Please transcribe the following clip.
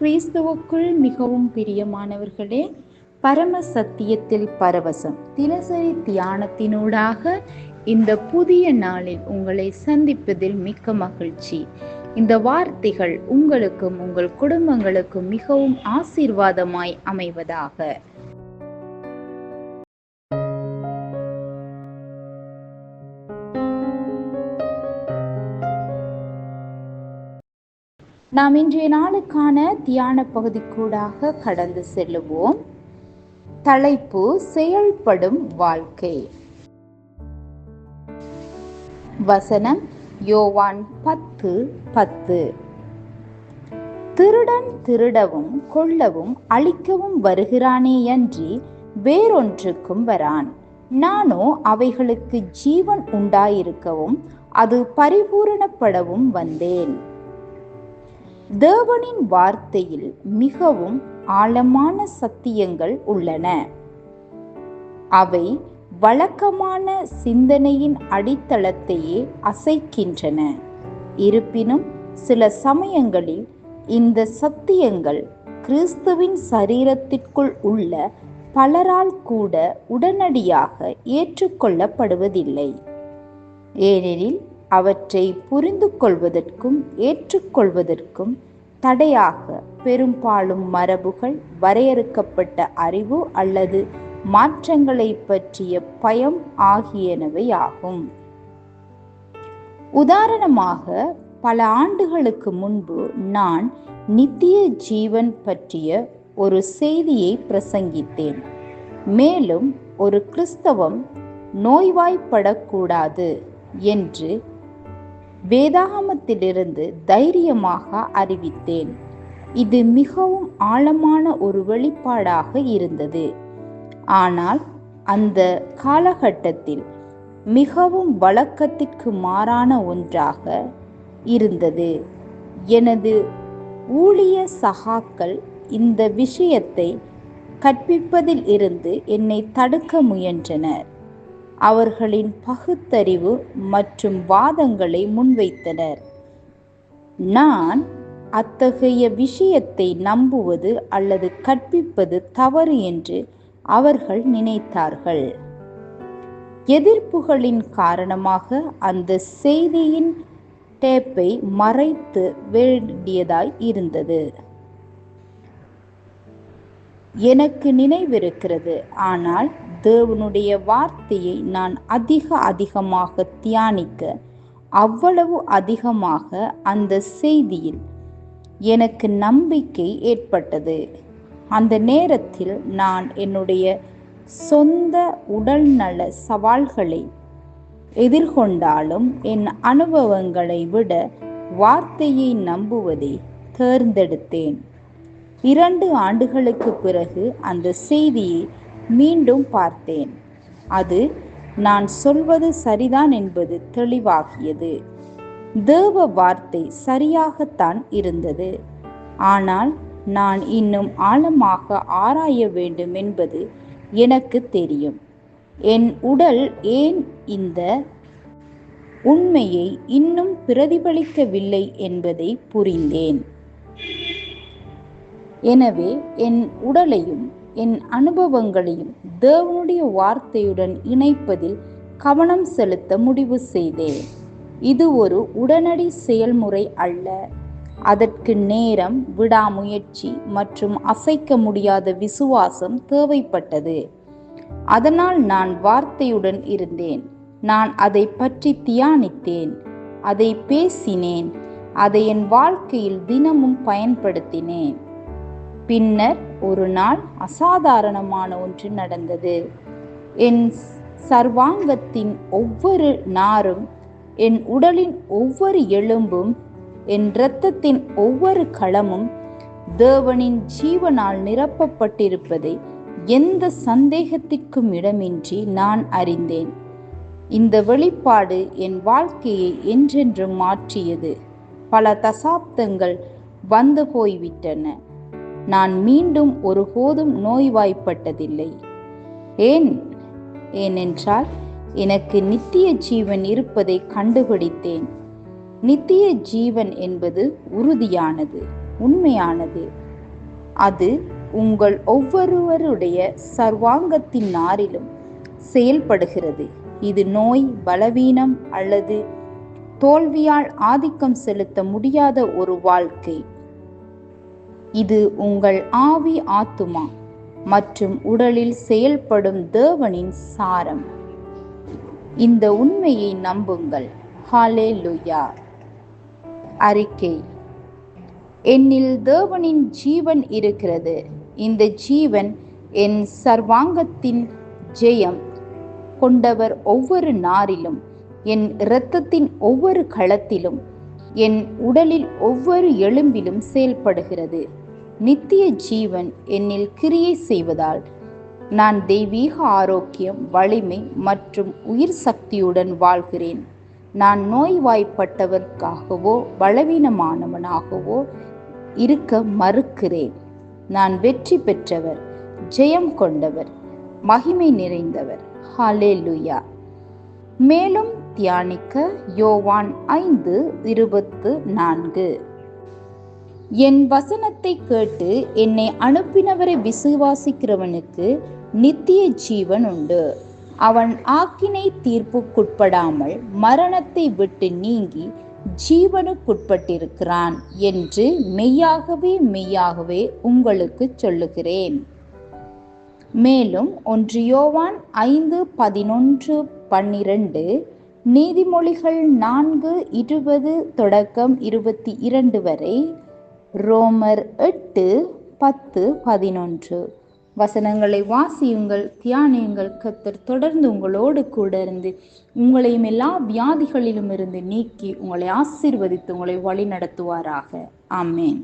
கிறிஸ்துவுக்குள் மிகவும் பிரியமானவர்களே பரம சத்தியத்தில் பரவசம். தினசரி தியானத்தினூடாக இந்த புதிய நாளில் உங்களை சந்திப்பதில் மிக்க மகிழ்ச்சி. இந்த வார்த்தைகள் உங்களுக்கும் உங்கள் குடும்பங்களுக்கும் மிகவும் ஆசீர்வாதமாய் அமைவதாக. நாம் இன்றைய நாளுக்கான தியான பகுதிக்கூடாக கடந்து செல்லுவோம். தலைப்பு செயல்படும் வாழ்க்கை. வசனம் யோவான் பத்து பத்து. திருடன் திருடவும் கொள்ளவும் அழிக்கவும் வருகிறானே அன்றி வேறொன்றுக்கும் வரான். நானோ அவைகளுக்கு ஜீவன் உண்டாயிருக்கவும் அது பரிபூரணப்படவும் வந்தேன். தேவனின் வார்த்தையில் மிகவும் ஆழமான சத்தியங்கள் உள்ளன. அவை வழக்கமான சிந்தனையின் அடித்தளத்தையே அசைக்கின்றன. இருப்பினும் சில சமயங்களில் இந்த சத்தியங்கள் கிறிஸ்துவின் சரீரத்திற்குள் உள்ள பலரால் கூட உடனடியாக ஏற்றுக்கொள்ளப்படுவதில்லை. ஏனெனில் அவற்றை புரிந்து கொள்வதற்கும் ஏற்றுக்கொள்வதற்கும் தடையாக பெரும்பாலும் மரபுகள் வரையறுக்கப்பட்ட அறிவு அல்லது மாற்றங்களை பற்றிய பயம் ஆகியனவை ஆகும் உதாரணமாக பல ஆண்டுகளுக்கு முன்பு நான் நித்திய ஜீவன் பற்றிய ஒரு செய்தியை பிரசங்கித்தேன். மேலும் ஒரு கிறிஸ்தவம் நோய்வாய்ப்படக்கூடாது என்று வேதாகமத்திலிருந்து தைரியமாக அறிவித்தேன். இது மிகவும் ஆழமான ஒரு வெளிப்பாடாக இருந்தது. ஆனால் அந்த காலகட்டத்தில் மிகவும் வழக்கத்திற்கு மாறான ஒன்றாக இருந்தது. எனது ஊழிய சகாக்கள் இந்த விஷயத்தை கற்பிப்பதில் இருந்து என்னை தடுக்க முயன்றனர். அவர்களின் பகுத்தறிவு மற்றும் வாதங்களை முன்வைத்தனர். நான் அத்தகைய விஷயத்தை நம்புவது அல்லது கற்பிப்பது தவறு என்று அவர்கள் நினைத்தார்கள். எதிர்ப்புகளின் காரணமாக அந்த செய்தியின் டேப்பை மறைத்து வேண்டியதாய் இருந்தது. எனக்கு நினைவிருக்கிறது. ஆனால் தேவனுடைய வார்த்தையை நான் அதிக அதிகமாக தியானிக்க அவ்வளவு அதிகமாக அந்த செய்தியில் எனக்கு நம்பிக்கை ஏற்பட்டது. அந்த நேரத்தில் நான் என்னுடைய சொந்த உடல்நல சவால்களை எதிர்கொண்டாலும் என் அனுபவங்களை விட வார்த்தையை நம்புவதை தேர்ந்தெடுத்தேன். இரண்டு ஆண்டுகளுக்கு பிறகு அந்த செய்தியை மீண்டும் பார்த்தேன். அது நான் சொல்வது சரிதான் என்பது தெளிவாகியது. தேவ வார்த்தை சரியாகத்தான் இருந்தது. ஆனால் நான் இன்னும் ஆழமாக ஆராய வேண்டும் என்பது எனக்கு தெரியும். என் உடல் ஏன் இந்த உண்மையை இன்னும் பிரதிபலிக்கவில்லை என்பதை புரிந்தேன். எனவே என் உடலையும் என் அனுபவங்களையும் தேவனுடைய வார்த்தையுடன் இணைப்பதில் கவனம் செலுத்த முடிவு செய்தேன். இது ஒரு உடனடி செயல்முறை அல்ல. அதற்கு நேரம் விடாமுயற்சி மற்றும் அசைக்க முடியாத விசுவாசம் தேவைப்பட்டது. அதனால் நான் வார்த்தையுடன் இருந்தேன். நான் அதை பற்றி தியானித்தேன். அதை பேசினேன். அதை என் வாழ்க்கையில் தினமும் பயன்படுத்தினேன். பின்னர் ஒரு நாள் அசாதாரணமான ஒன்று நடந்தது. என் சர்வாங்கத்தின் ஒவ்வொரு நாரும் என் உடலின் ஒவ்வொரு எலும்பும் என் இரத்தத்தின் ஒவ்வொரு களமும் தேவனின் ஜீவனால் நிரப்பப்பட்டிருப்பதை எந்த சந்தேகத்திற்கும் இடமின்றி நான் அறிந்தேன். இந்த வெளிப்பாடு என் வாழ்க்கையை என்றென்றும் மாற்றியது. பல தசாப்தங்கள் வந்து போய்விட்டன. நான் மீண்டும் ஒருபோதும் நோய்வாய்ப்பட்டதில்லை. ஏன்? ஏனென்றால் எனக்கு நித்திய ஜீவன் இருப்பதை கண்டுபிடித்தேன். நித்திய ஜீவன் என்பது உறுதியானது உண்மையானது. அது உங்கள் ஒவ்வொருவருடைய சர்வாங்கத்தின் நாரிலும் செயல்படுகிறது. இது நோய் பலவீனம் அல்லது தோல்வியால் ஆதிக்கம் செலுத்த முடியாத ஒரு வாழ்க்கை. இது உங்கள் ஆவி ஆத்துமா மற்றும் உடலில் செயல்படும் தேவனின் சாரம். இந்த உண்மையை நம்புங்கள். ஹாலே லுயா அறிக்கை. என்னில் தேவனின் ஜீவன் இருக்கிறது. இந்த ஜீவன் என் சர்வாங்கத்தின் ஜெயம் கொண்டவர் ஒவ்வொரு நாரிலும் என் இரத்தத்தின் ஒவ்வொரு களத்திலும் என் உடலில் ஒவ்வொரு எலும்பிலும் செயல்படுகிறது. நித்திய ஜீவன் என்னில் கிரியை செய்வதால் நான் தெய்வீக ஆரோக்கியம் வலிமை மற்றும் உயிர் சக்தியுடன் வாழ்கிறேன். நான் நோய்வாய்ப்பட்டவர்க்காகவோ பலவீனமானவனாகவோ இருக்க மறுக்கிறேன். நான் வெற்றி பெற்றவர் ஜெயம் கொண்டவர் மகிமை நிறைந்தவர். ஹாலே லுயா மேலும் தியானிக்க யோவான் ஐந்து இருபத்து நான்கு. என் வசனத்தை கேட்டு என்னை அனுப்பினவரை விசுவாசிக்கிறவனுக்கு நித்திய ஜீவன் உண்டு. அவன் ஆக்கினை தீர்ப்புக்குட்படாமல் மரணத்தை விட்டு நீங்கி ஜீவனுக்குட்பட்டிருக்கிறான் என்று மெய்யாகவே மெய்யாகவே உங்களுக்கு சொல்லுகிறேன். மேலும் ஒன்று யோவான் ஐந்து பதினொன்று பன்னிரண்டு நீதிமொழிகள் நான்கு இருபது தொடக்கம் இருபத்தி இரண்டு வரை ரோமர் எட்டு பத்து பதினொன்று. வசனங்களை வாசியுங்கள் தியானியுங்கள் கத்தர் தொடர்ந்து உங்களோடு கூட இருந்து உங்களையும் எல்லா வியாதிகளிலும் இருந்து நீக்கி உங்களை ஆசீர்வதித்து உங்களை வழி நடத்துவாராக ஆமேன்.